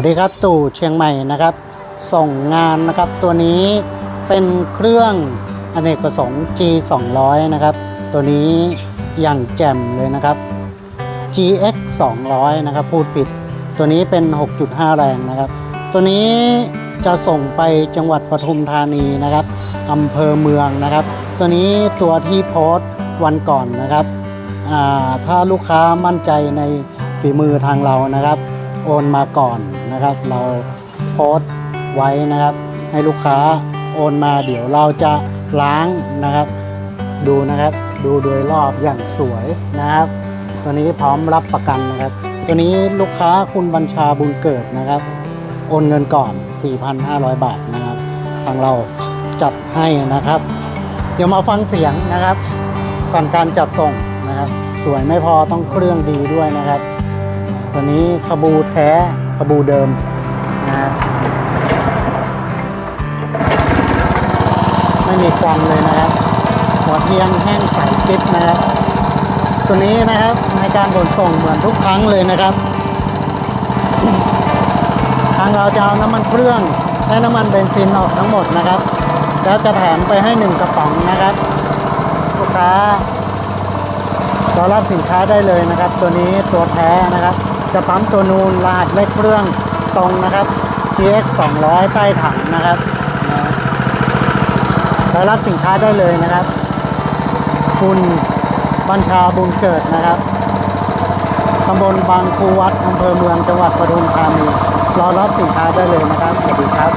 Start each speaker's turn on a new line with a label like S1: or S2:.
S1: วัสดีครับตู่เชียงใหม่นะครับ ส่งงานนะครับตัวนี้เป็นเครื่องอเนกประสงค์ G 2 0 0นะครับ ตัวนี้อย่างแจ่มเลยนะครับ GX 200นะครับพูดผิด ตัวนี้เป็น 6.5 แรงนะครับ ตัวนี้จะส่งไปจังหวัดปทุมธานีนะครับอำเภอเมืองนะครับ ตัวนี้ตัวที่โพสต์วันก่อนนะครับถ้าลูกค้ามั่นใจในฝีมือทางเรานะครับ โอนมาก่อนนะครับ เราโพสต์ไว้นะครับ ให้ลูกค้าโอนมาเดี๋ยวเราจะล้างนะครับ ดูนะครับดูโดยรอบอย่างสวยนะครับ ตัวนี้พร้อมรับประกันนะครับ ตัวนี้ลูกค้าคุณบัญชาบุญเกิดนะครับ โอนเงินก่อน 4,500 บาทนะครับ ทางเราจัดให้นะครับ เดี๋ยวมาฟังเสียงนะครับ ก่อนการจัดส่งนะครับ สวยไม่พอต้องเครื่องดีด้วยนะครับ ตัวนี้ขบูแท้ขบูเดิมนะครับไม่มีควันเลยนะครับหัวเทียนแห้งใสกิ๊บนะครับตัวนี้นะครับในการขนส่งเหมือนทุกครั้งเลยนะครับ ทางเราจะเอาน้ำมันเครื่องและน้ำมันเบนซินออกทั้งหมดนะครับ แล้วจะแถมไปให้หนึ่งกระป๋องนะครับลูกค้ารอรับสินค้าได้เลยนะครับ ตัวนี้ตัวแท้นะครับ จะปั๊มตัวนูนรหัสเลขเครื่องตรงนะครับ GX 200ใต้ถังนะครับนะรอรับสินค้าได้เลยนะครับ คุณบัญชาบุญเกิดนะครับตำบลบางครูวัดอำเภอเมืองจังหวัดปทุมธานีรอรับสินค้าได้เลยนะครับสวัสดีครับ